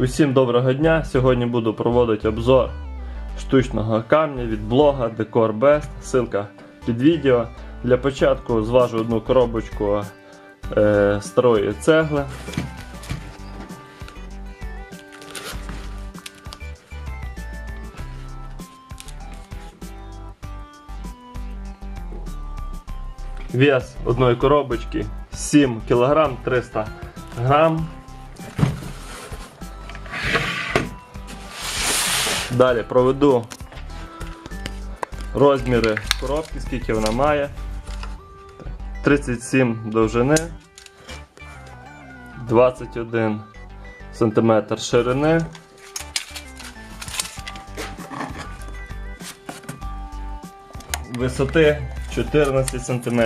Усім доброго дня! Сьогодні буду проводити обзор штучного камня від блога Decor Best. Ссылка під відео. Для початку зважу одну коробочку е, старої цегли. Вес одної коробочки 7 кг 300 грам. Далі проведу розміри коробки, скільки вона має. 37 довжини, 21 см ширини. Висоти 14 см.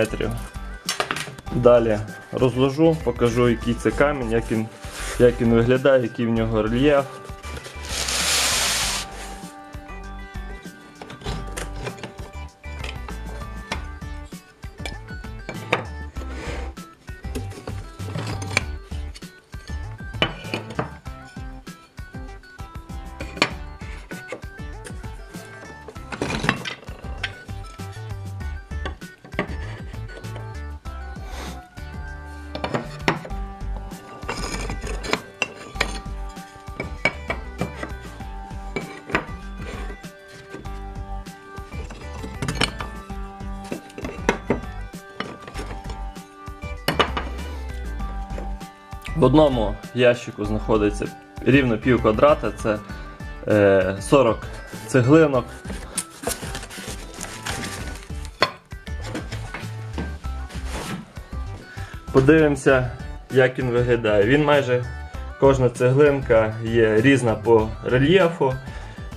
Далі розложу, покажу, який це камінь, як він, як він виглядає, який в нього рельєф. В одному ящику знаходиться рівно пів квадрата, це е, 40 цеглинок. Подивимося, як він виглядає. Він майже кожна цеглинка є різна по рельєфу.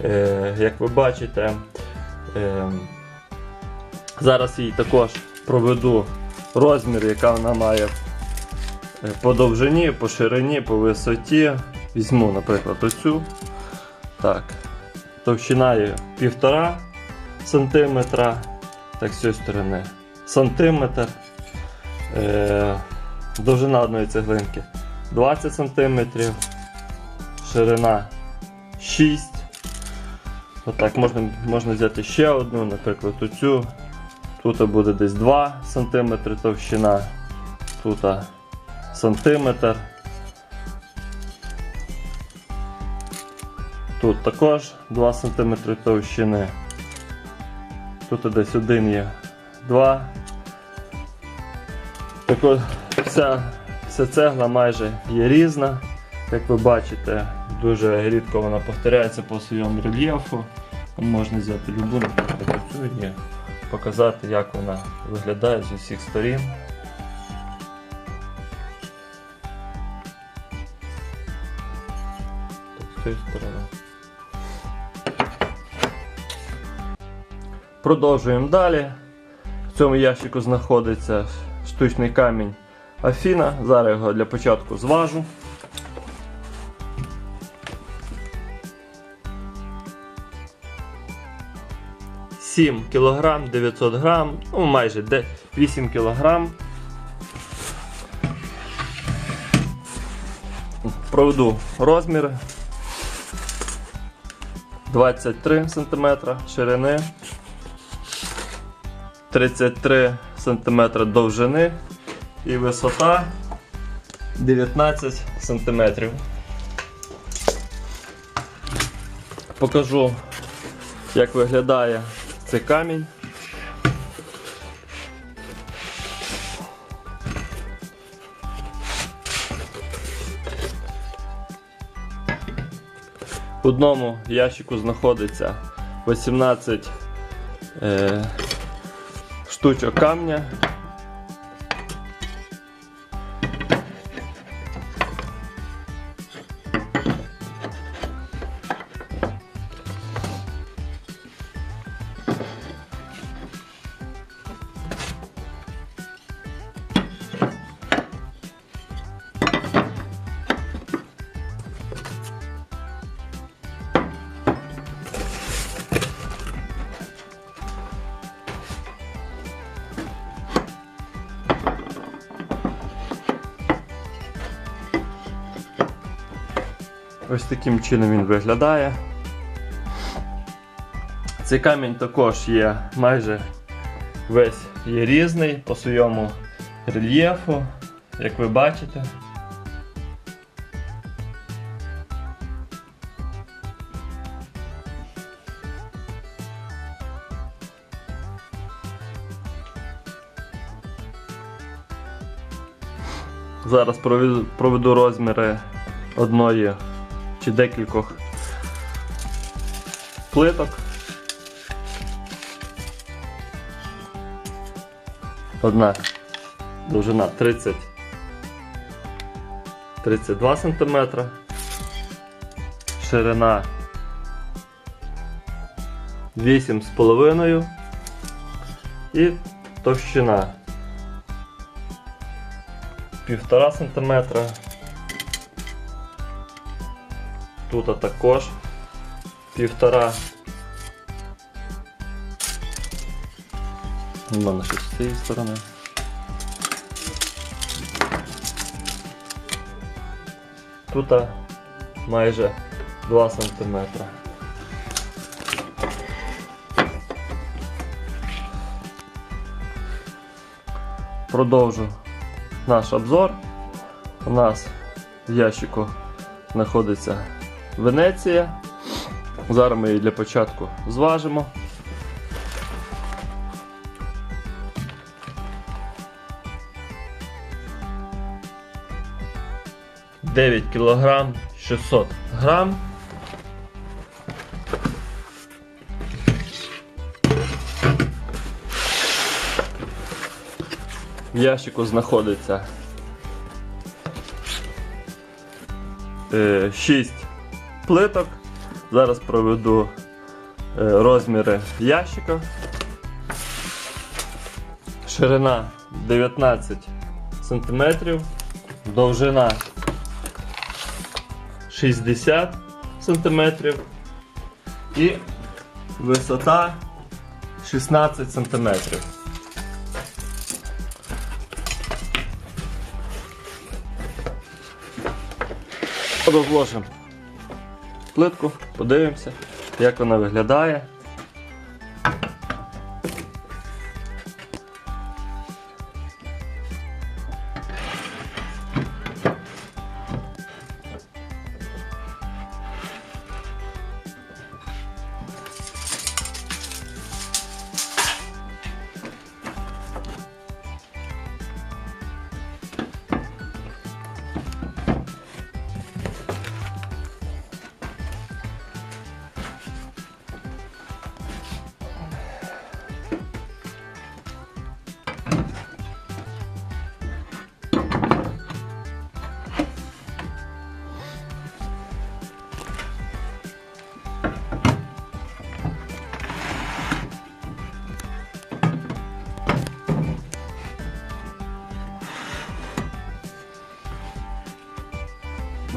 Е, як ви бачите, е, зараз їй також проведу розмір, яка вона має Е, по довжині, по ширині, по висоті. Візьму, наприклад, оцю. Так. Товщина є 1,5 см. Так, з цієї сторони сантиметр. Е, довжина одної цеглинки 20 см. Ширина 6 Отак, можна можна взяти ще одну, наприклад, оцю. Тут буде десь 2 см товщина. Тут сантиметр. Тут також 2 см товщини. Тут десь один є 2. Також вся, вся цегла майже є різна. Як ви бачите, дуже рідко вона повторяється по своєму рельєфу. Можна взяти любу, наприклад, і показати, як вона виглядає з усіх сторін. Цієї сторони. Продовжуємо далі. В цьому ящику знаходиться штучний камінь Афіна. Зараз його для початку зважу. Сім кілограм 900 грам, ну майже 8 кілограм. Проведу розміри. 23 см ширини, 33 см довжини і висота 19 см. Покажу, як виглядає цей камінь. Одному ящику знаходиться 18 е, штучок камня. Ось таким чином він виглядає. Цей камінь також є майже весь є різний по своєму рельєфу, як ви бачите. Зараз проведу, розміри одної чи декількох плиток. Одна довжина 30 32 см, ширина 8,5 і товщина 1,5 см. Тут також півтора. У мене щось з цієї сторони. Тут майже 2 см. Продовжу наш обзор. У нас в ящику знаходиться Венеція. Зараз ми її для початку зважимо. Дев'ять кілограм 600 грам. В ящику знаходиться 6 плиток. Зараз проведу е, розміри ящика. Ширина 19 см, довжина 60 см і висота 16 см. Розложимо плитку, подивимося, як вона виглядає.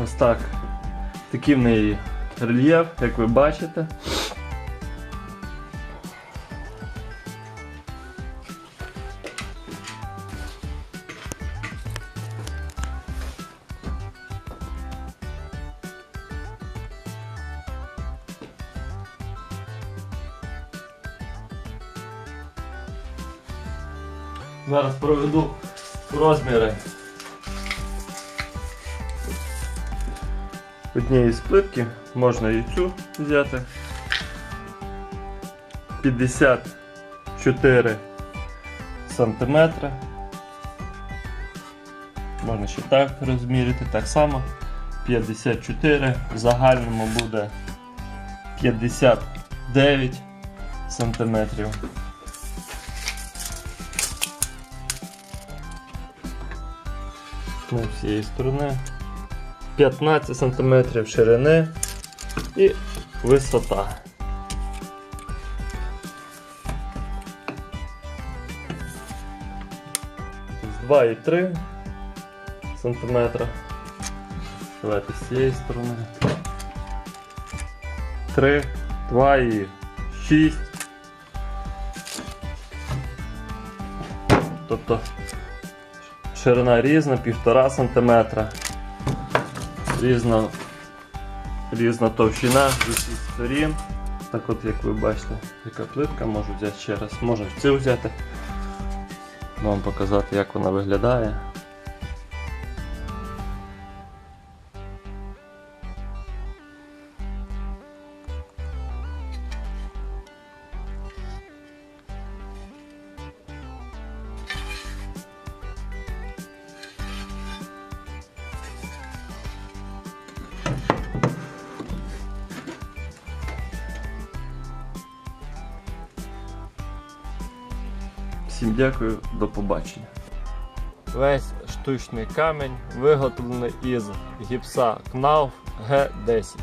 Ось так. Такий в неї рельєф, як ви бачите. Зараз проведу розміри однієї з плитки, можна і цю взяти. 54 сантиметри. Можна ще так розміряти, так само. 54, в загальному буде 59 сантиметрів. З цієї сторони. 15 см ширини і висота. З 2,3 см. Давайте з цієї сторони. 3, 2 і 6. Тобто ширина різна, 1,5 см різна різна товщина з усіх сторін. Так от, як ви бачите, яка плитка, можу взяти ще раз, можу цю взяти. Вам показати, як вона виглядає. Дякую, до побачення. Весь штучний камінь виготовлений із гіпса КНАУФ Г10.